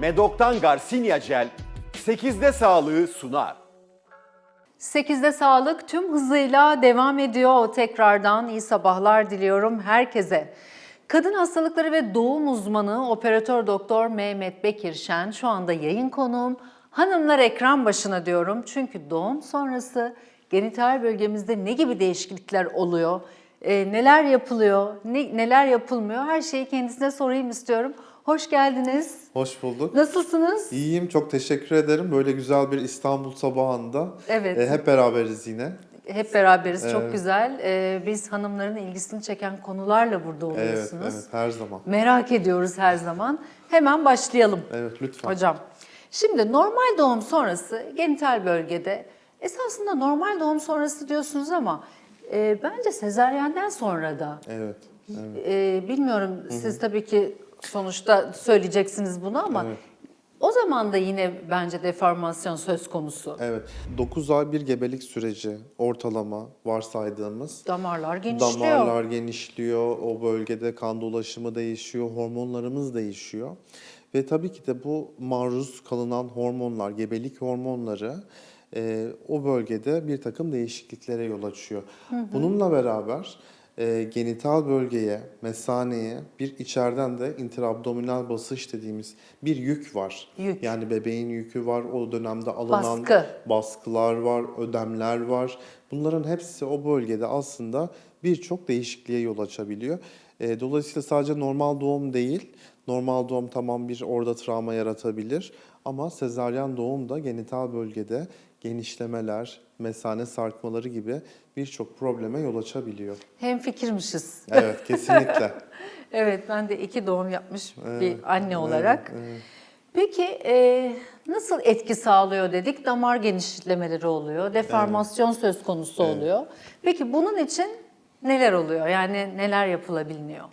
Medok'tan Garcinia Gel 8'de sağlığı sunar. 8'de sağlık tüm hızıyla devam ediyor. Tekrardan iyi sabahlar diliyorum herkese. Kadın hastalıkları ve doğum uzmanı operatör doktor Mehmet Bekir Şen şu anda yayın konuğum. Hanımlar ekran başına diyorum çünkü doğum sonrası genital bölgemizde ne gibi değişiklikler oluyor? e, neler yapılıyor, ne, neler yapılmıyor her şeyi kendisine sorayım istiyorum. Hoş geldiniz. Hoş bulduk. Nasılsınız? İyiyim, çok teşekkür ederim. Böyle güzel bir İstanbul sabahında Evet. e, hep beraberiz yine. Hep beraberiz. Çok Evet. güzel. Ee, biz hanımların ilgisini çeken konularla burada Evet, oluyorsunuz. evet, her zaman. Merak ediyoruz her zaman. Hemen başlayalım Evet, lütfen. hocam. Şimdi normal doğum sonrası genital bölgede esasında normal doğum sonrası diyorsunuz ama e, bence sezaryenden sonra da Evet, evet. e, bilmiyorum siz tabii ki sonuçta söyleyeceksiniz bunu ama Evet. o zaman da yine bence deformasyon söz konusu. Evet, 9 ay bir gebelik süreci ortalama varsaydığımız. Damarlar genişliyor. Damarlar genişliyor, o bölgede kan dolaşımı değişiyor, hormonlarımız değişiyor. Ve tabii ki de bu maruz kalınan hormonlar, gebelik hormonları e, o bölgede bir takım değişikliklere yol açıyor. Bununla beraber e, genital bölgeye, mesaneye bir içeriden de intraabdominal basış dediğimiz bir yük var. Yük. Yani bebeğin yükü var, o dönemde alınan Baskı. baskılar var, ödemler var. Bunların hepsi o bölgede aslında birçok değişikliğe yol açabiliyor. E, dolayısıyla sadece normal doğum değil, normal doğum tamam bir orada travma yaratabilir ama sezaryen doğum da genital bölgede genişlemeler, mesane sarkmaları gibi birçok probleme yol açabiliyor. Hem fikirmişiz. Evet, kesinlikle. Evet ben de iki doğum yapmış Evet, bir anne evet, olarak. evet. Peki e, nasıl etki sağlıyor dedik? Damar genişlemeleri oluyor, deformasyon söz konusu oluyor. Peki bunun için neler oluyor? Yani neler yapılabiliyor?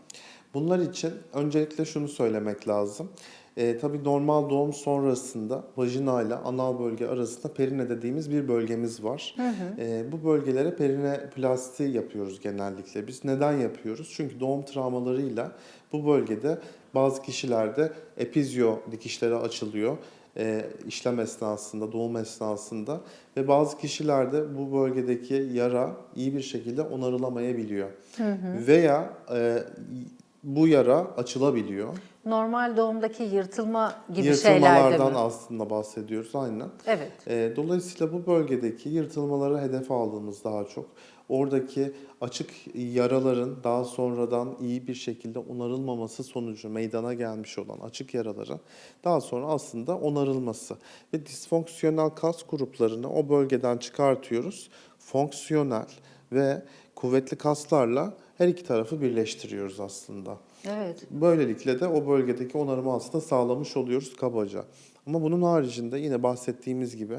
Bunlar için öncelikle şunu söylemek lazım. E, tabii normal doğum sonrasında vajina ile anal bölge arasında perine dediğimiz bir bölgemiz var. E, bu bölgelere perine plasti yapıyoruz genellikle. Biz neden yapıyoruz? Çünkü doğum travmalarıyla bu bölgede bazı kişilerde epizyo dikişleri açılıyor e, işlem esnasında, doğum esnasında ve bazı kişilerde bu bölgedeki yara iyi bir şekilde onarılamayabiliyor. Veya e, bu yara açılabiliyor. Normal doğumdaki yırtılma gibi şeylerde Yırtılmalardan mi? aslında bahsediyoruz aynen. Evet. E, dolayısıyla bu bölgedeki yırtılmaları hedef aldığımız daha çok oradaki açık yaraların daha sonradan iyi bir şekilde onarılmaması sonucu meydana gelmiş olan açık yaraların daha sonra aslında onarılması ve disfonksiyonel kas gruplarını o bölgeden çıkartıyoruz. Fonksiyonel ve kuvvetli kaslarla her iki tarafı birleştiriyoruz aslında. Evet. Böylelikle de o bölgedeki onarımı aslında sağlamış oluyoruz kabaca. Ama bunun haricinde yine bahsettiğimiz gibi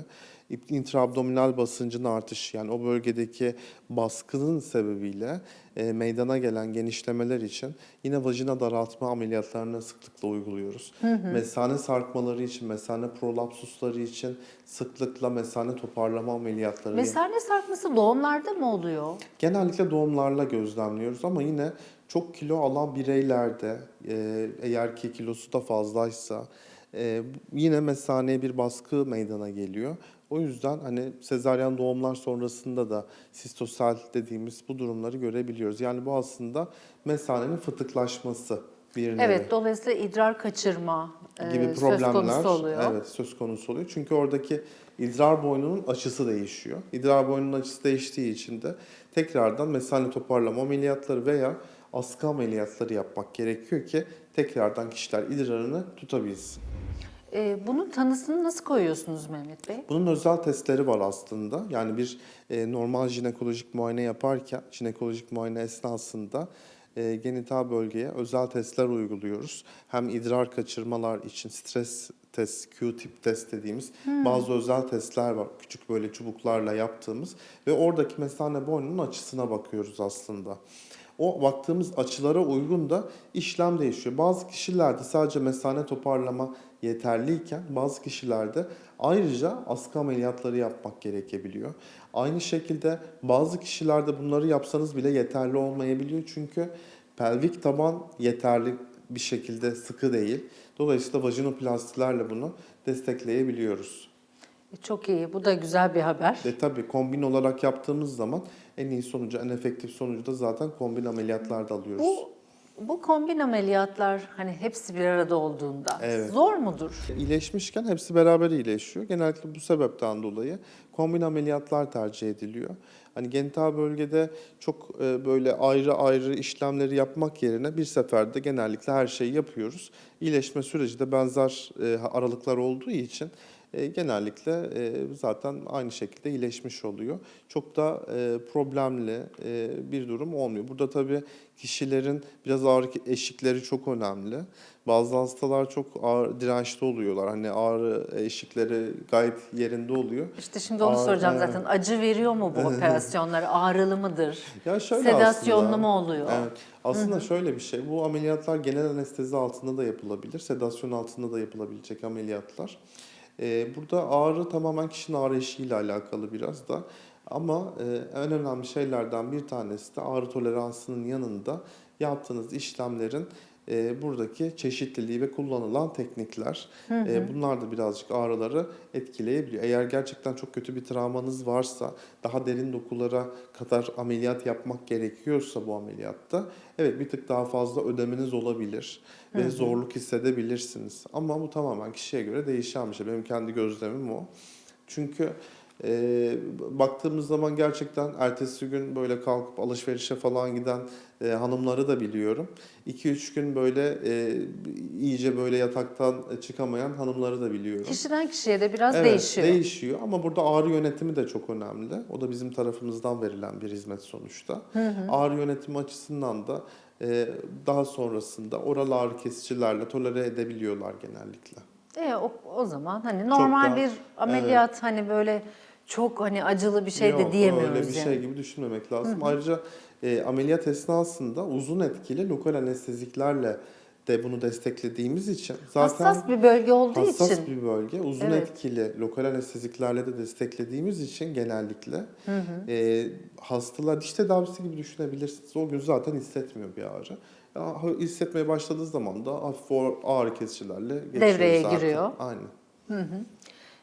intraabdominal basıncın artışı yani o bölgedeki baskının sebebiyle e, meydana gelen genişlemeler için yine vajina daraltma ameliyatlarını sıklıkla uyguluyoruz. Mesane sarkmaları için, mesane prolapsusları için sıklıkla mesane toparlama ameliyatları Mesane sarkması doğumlarda mı oluyor? Genellikle doğumlarla gözlemliyoruz ama yine çok kilo alan bireylerde e, eğer ki kilosu da fazlaysa e, yine mesaneye bir baskı meydana geliyor. O yüzden hani sezaryen doğumlar sonrasında da sistosel dediğimiz bu durumları görebiliyoruz. Yani bu aslında mesanenin fıtıklaşması bir nevi Evet. Dolayısıyla idrar kaçırma e, gibi söz problemler konusu oluyor. evet söz konusu oluyor. Çünkü oradaki idrar boynunun açısı değişiyor. İdrar boynunun açısı değiştiği için de tekrardan mesane toparlama ameliyatları veya askı ameliyatları yapmak gerekiyor ki tekrardan kişiler idrarını tutabilsin. E, bunun tanısını nasıl koyuyorsunuz Mehmet Bey? Bunun özel testleri var aslında. Yani bir e, normal jinekolojik muayene yaparken, jinekolojik muayene esnasında e, genital bölgeye özel testler uyguluyoruz. Hem idrar kaçırmalar için stres test, Q-tip test dediğimiz bazı özel testler var. Küçük böyle çubuklarla yaptığımız ve oradaki mesane boynunun açısına bakıyoruz aslında. O baktığımız açılara uygun da işlem değişiyor. Bazı kişilerde sadece mesane toparlama yeterliyken bazı kişilerde ayrıca askı ameliyatları yapmak gerekebiliyor. Aynı şekilde bazı kişilerde bunları yapsanız bile yeterli olmayabiliyor çünkü pelvik taban yeterli bir şekilde sıkı değil. Dolayısıyla vajinoplastilerle bunu destekleyebiliyoruz. E, Çok iyi. Bu da güzel bir haber. Ve tabii kombin olarak yaptığımız zaman en iyi sonucu, en efektif sonucu da zaten kombin ameliyatlarda alıyoruz. Bu bu kombin ameliyatlar hani hepsi bir arada olduğunda Evet. zor mudur? İyileşmişken hepsi beraber iyileşiyor. Genellikle bu sebepten dolayı kombin ameliyatlar tercih ediliyor. Hani genital bölgede çok e, böyle ayrı ayrı işlemleri yapmak yerine bir seferde genellikle her şeyi yapıyoruz. İyileşme süreci de benzer e, aralıklar olduğu için e, genellikle e, zaten aynı şekilde iyileşmiş oluyor. Çok da e, problemli e, bir durum olmuyor. Burada tabii kişilerin biraz ağrı eşikleri çok önemli. Bazı hastalar çok ağır, dirençli oluyorlar. Hani ağrı eşikleri gayet yerinde oluyor. İşte şimdi onu Ağır- soracağım zaten. Acı veriyor mu bu operasyonlar? Ağrılı mıdır? Ya şöyle Sedasyonlu aslında- mu oluyor? Evet. Aslında şöyle bir şey. Bu ameliyatlar genel anestezi altında da yapılabilir. Sedasyon altında da yapılabilecek ameliyatlar. Ee, burada ağrı tamamen kişinin eşiğiyle alakalı biraz da. Ama e, en önemli şeylerden bir tanesi de ağrı toleransının yanında yaptığınız işlemlerin e, buradaki çeşitliliği ve kullanılan teknikler. E, bunlar da birazcık ağrıları etkileyebiliyor. Eğer gerçekten çok kötü bir travmanız varsa, daha derin dokulara kadar ameliyat yapmak gerekiyorsa bu ameliyatta, evet bir tık daha fazla ödemeniz olabilir ve zorluk hissedebilirsiniz. Ama bu tamamen kişiye göre değişen bir şey. Benim kendi gözlemim o. Çünkü e, baktığımız zaman gerçekten ertesi gün böyle kalkıp alışverişe falan giden e, hanımları da biliyorum. 2-3 gün böyle e, iyice böyle yataktan çıkamayan hanımları da biliyorum. Kişiden kişiye de biraz Evet, değişiyor. Değişiyor ama burada ağrı yönetimi de çok önemli. O da bizim tarafımızdan verilen bir hizmet sonuçta. Ağrı yönetimi açısından da e, daha sonrasında oral ağrı kesicilerle tolere edebiliyorlar genellikle. E, o, o zaman hani normal daha- bir ameliyat hani böyle çok hani acılı bir şey de Yok, diyemiyoruz öyle bir yani. şey gibi düşünmemek lazım. Ayrıca e, ameliyat esnasında uzun etkili lokal anesteziklerle de bunu desteklediğimiz için zaten Hassas bir bölge olduğu hassas için. bir bölge. Uzun Evet. etkili lokal anesteziklerle de desteklediğimiz için genellikle e, hastalar diş tedavisi gibi düşünebilirsiniz. O gün zaten hissetmiyor bir ağrı. Ya, hissetmeye başladığı zaman da hafif ağrı kesicilerle Devreye zaten. giriyor. Aynen.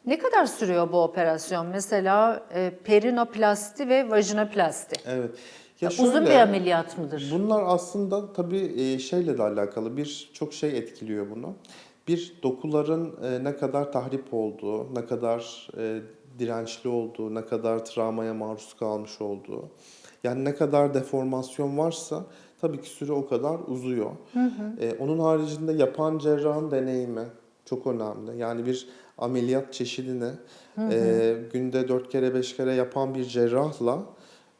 Ne kadar sürüyor bu operasyon? Mesela e, perinoplasti ve vajinoplasti. Evet. Ya Uzun şöyle- bir ameliyat mıdır? Bunlar aslında tabii e, şeyle de alakalı bir çok şey etkiliyor bunu. Bir dokuların e, ne kadar tahrip olduğu, ne kadar e, dirençli olduğu, ne kadar travmaya maruz kalmış olduğu. Yani ne kadar deformasyon varsa tabii ki süre o kadar uzuyor. E, onun haricinde yapan cerrahın deneyimi çok önemli. Yani bir ameliyat çeşidini e, günde 4 kere 5 kere yapan bir cerrahla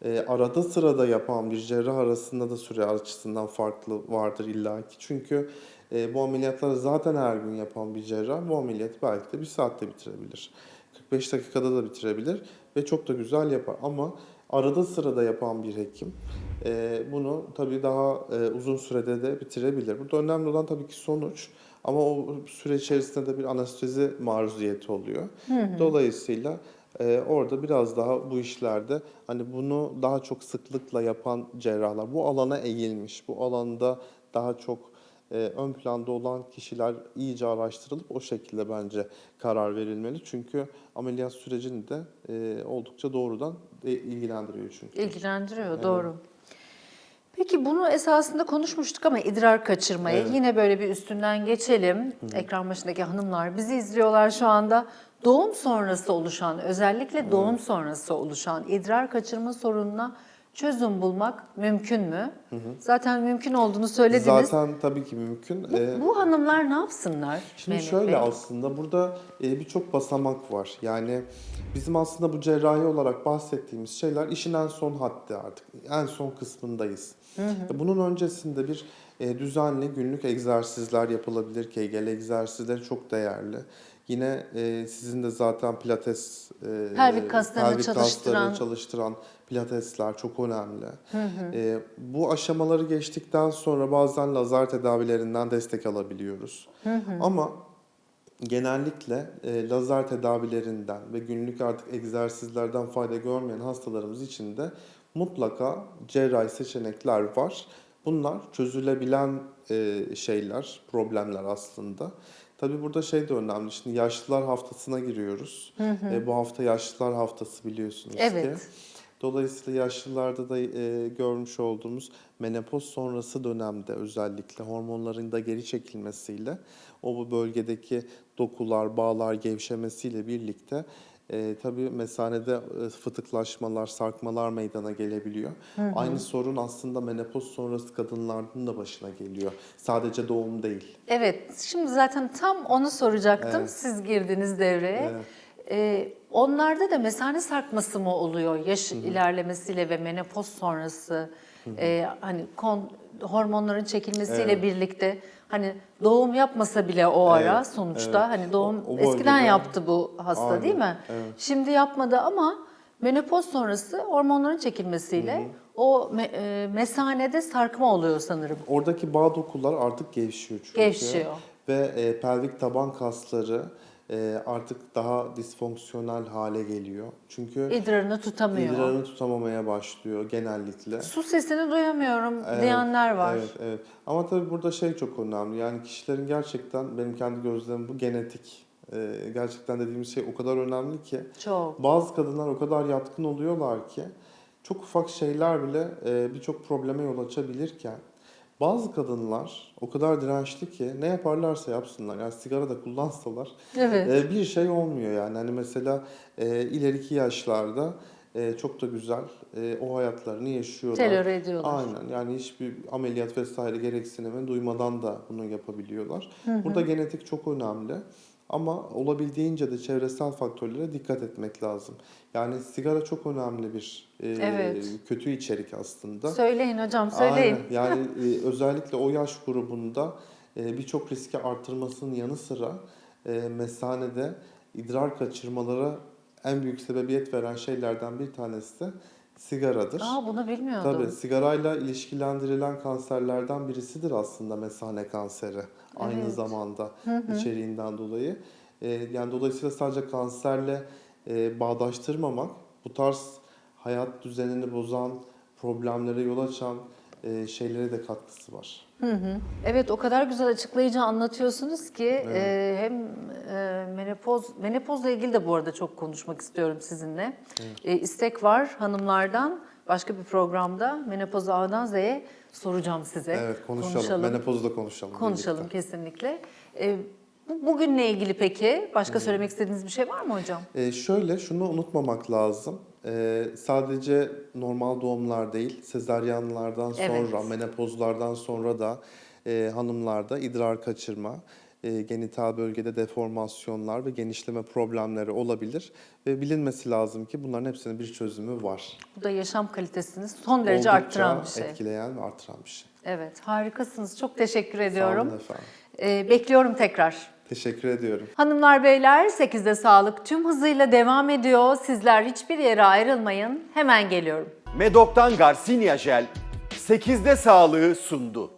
e, arada sırada yapan bir cerrah arasında da süre açısından farklı vardır illaki. Çünkü e, bu ameliyatları zaten her gün yapan bir cerrah bu ameliyatı belki de bir saatte bitirebilir. 45 dakikada da bitirebilir ve çok da güzel yapar. Ama arada sırada yapan bir hekim e, bunu tabii daha e, uzun sürede de bitirebilir. Burada önemli olan tabii ki sonuç. Ama o süre içerisinde de bir anestezi maruziyeti oluyor. Dolayısıyla ee, orada biraz daha bu işlerde hani bunu daha çok sıklıkla yapan cerrahlar, bu alana eğilmiş, bu alanda daha çok e, ön planda olan kişiler iyice araştırılıp o şekilde bence karar verilmeli. Çünkü ameliyat sürecini de e, oldukça doğrudan e, ilgilendiriyor çünkü. İlgilendiriyor, doğru. Peki bunu esasında konuşmuştuk ama idrar kaçırmayı Evet. yine böyle bir üstünden geçelim. Ekran başındaki hanımlar bizi izliyorlar şu anda. Doğum sonrası oluşan, özellikle doğum sonrası oluşan idrar kaçırma sorununa çözüm bulmak mümkün mü? Zaten mümkün olduğunu söylediniz. Zaten tabii ki mümkün. bu, Ee, bu hanımlar ne yapsınlar? Şimdi Mehmet şöyle Bey? aslında burada e, birçok basamak var. Yani bizim aslında bu cerrahi olarak bahsettiğimiz şeyler işin en son haddi artık. En son kısmındayız. Bunun öncesinde bir e, düzenli günlük egzersizler yapılabilir. Kegel egzersizleri çok değerli. Yine e, sizin de zaten pilates e, Pelvik kaslarını pelvik çalıştıran- çalıştıran pilatesler çok önemli. E, bu aşamaları geçtikten sonra bazen lazer tedavilerinden destek alabiliyoruz. Ama genellikle e, lazer tedavilerinden ve günlük artık egzersizlerden fayda görmeyen hastalarımız için de mutlaka cerrahi seçenekler var. Bunlar çözülebilen e, şeyler, problemler aslında. Tabii burada şey de önemli. Şimdi yaşlılar haftasına giriyoruz. E, bu hafta yaşlılar haftası biliyorsunuz Evet. ki. Dolayısıyla yaşlılarda da e, görmüş olduğumuz menopoz sonrası dönemde özellikle hormonların da geri çekilmesiyle o bu bölgedeki dokular, bağlar gevşemesiyle birlikte e, tabii mesanede e, fıtıklaşmalar, sarkmalar meydana gelebiliyor. Aynı sorun aslında menopoz sonrası kadınların da başına geliyor. Sadece doğum değil. Evet, şimdi zaten tam onu soracaktım. Siz girdiniz devreye. Ee, onlarda da mesane sarkması mı oluyor yaş ilerlemesiyle ve menopoz sonrası? Ee, hani kon, hormonların çekilmesiyle Evet. birlikte hani doğum yapmasa bile o ara Evet, sonuçta evet. hani doğum O- o eskiden yaptı bu hasta Aynen, değil mi? evet. Şimdi yapmadı ama menopoz sonrası hormonların çekilmesiyle o me- e, mesanede sarkma oluyor sanırım. Oradaki bağ dokular artık gevşiyor çünkü. Gevşiyor. Ve e, pelvik taban kasları e, artık daha disfonksiyonel hale geliyor. Çünkü İdrarını tutamıyor. idrarını tutamamaya başlıyor genellikle. Su sesini duyamıyorum Evet, diyenler var. Evet, evet. Ama tabii burada şey çok önemli. Yani kişilerin gerçekten benim kendi gözlemim bu genetik. E, gerçekten dediğimiz şey o kadar önemli ki. Çok. Bazı kadınlar o kadar yatkın oluyorlar ki çok ufak şeyler bile e, birçok probleme yol açabilirken bazı kadınlar o kadar dirençli ki ne yaparlarsa yapsınlar yani sigara da kullansalar Evet. e, bir şey olmuyor yani hani mesela e, ileriki yaşlarda e, çok da güzel e, o hayatlarını yaşıyorlar. Tolere ediyorlar. Aynen yani hiçbir ameliyat vesaire gereksinimi duymadan da bunu yapabiliyorlar. Burada genetik çok önemli. Ama olabildiğince de çevresel faktörlere dikkat etmek lazım. Yani sigara çok önemli bir e, Evet. kötü içerik aslında. Söyleyin hocam söyleyin. Aynen. Yani e, özellikle o yaş grubunda e, birçok riski artırmasının yanı sıra e, mesanede idrar kaçırmalara en büyük sebebiyet veren şeylerden bir tanesi de sigaradır. Aa bunu bilmiyordum. Tabii sigarayla ilişkilendirilen kanserlerden birisidir aslında mesane kanseri aynı Evet. zamanda içeriğinden dolayı. Ee, yani dolayısıyla sadece kanserle e, bağdaştırmamak bu tarz hayat düzenini bozan, problemlere yol açan e, şeylere de katkısı var. Evet o kadar güzel açıklayıcı anlatıyorsunuz ki e, hem e, menopoz menopozla ilgili de bu arada çok konuşmak istiyorum sizinle. E, istek var hanımlardan başka bir programda menopozu A'dan Z'ye soracağım size. Evet konuşalım. Menopozu da konuşalım. Konuşalım birlikte. kesinlikle. E, bu- bugünle ilgili peki başka söylemek istediğiniz bir şey var mı hocam? Ee, şöyle şunu unutmamak lazım. Ee, sadece normal doğumlar değil, sezaryenlerden sonra, Evet. menopozlardan sonra da e, hanımlarda idrar kaçırma, e, genital bölgede deformasyonlar ve genişleme problemleri olabilir. Ve bilinmesi lazım ki bunların hepsinin bir çözümü var. Bu da yaşam kalitesini son derece Oldukça arttıran bir şey. etkileyen ve artıran bir şey. Evet harikasınız. Çok teşekkür Sağ ediyorum. olun efendim. E, bekliyorum tekrar. Teşekkür ediyorum. Hanımlar beyler 8'de sağlık tüm hızıyla devam ediyor. Sizler hiçbir yere ayrılmayın. Hemen geliyorum. Medok'tan Garcinia Jel 8'de sağlığı sundu.